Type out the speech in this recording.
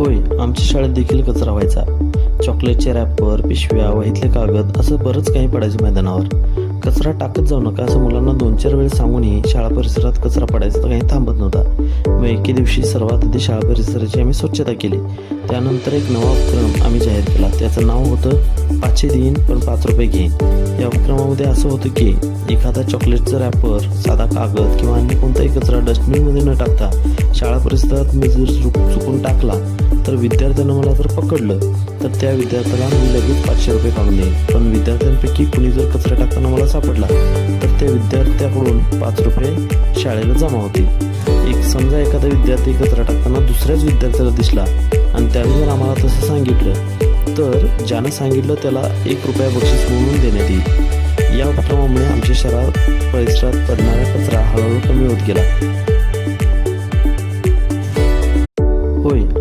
होय आमच्या शाळेत देखील कचरा व्हायचा. चॉकलेटचे रॅपर पिशव्या वहीतले कागद असं बरंच काही पडायचं मैदानावर. कचरा टाकत जाऊ नका असं मुलांना दोन चार वेळेस सांगूनही शाळा परिसरात कचरा पडायचा तर काही थांबत नव्हता. मग एके दिवशी सर्वात आधी शाळा परिसराची आम्ही स्वच्छता केली. त्यानंतर एक नवा उपक्रम आम्ही जाहीर केला. त्याचं नाव होतं पाचशे देईन पण पाच रुपये घेईन. या उपक्रमामध्ये असं होतं की एखादा चॉकलेटचं रॅपर साधा कागद किंवा अन्य कोणताही कचरा डस्टबिनमध्ये न टाकता शाळा परिसरात मी जर चुकून टाकला तर विद्यार्थ्यानं मला जर पकडलं तर त्या विद्यार्थ्याला मी लगेच पाचशे रुपये काढून देईन. पण विद्यार्थ्यांपैकी कुणी जर कचरा टाकताना मला सापडला तर त्या विद्यार्थ्याकडून पाच रुपये शाळेला जमा होतील. एक समजा एखादा विद्यार्थी कचरा टाकताना दुसऱ्याच विद्यार्थ्याला दिसला आणि त्याने जर आम्हाला तसं सांगितलं तर ज्यानं सांगितलं त्याला एक रुपया बक्षीस म्हणून देण्यात येईल. या उपक्रमामुळे आमच्या शहरात परिसरात पडणारा कचरा हळूहळू कमी होत गेला.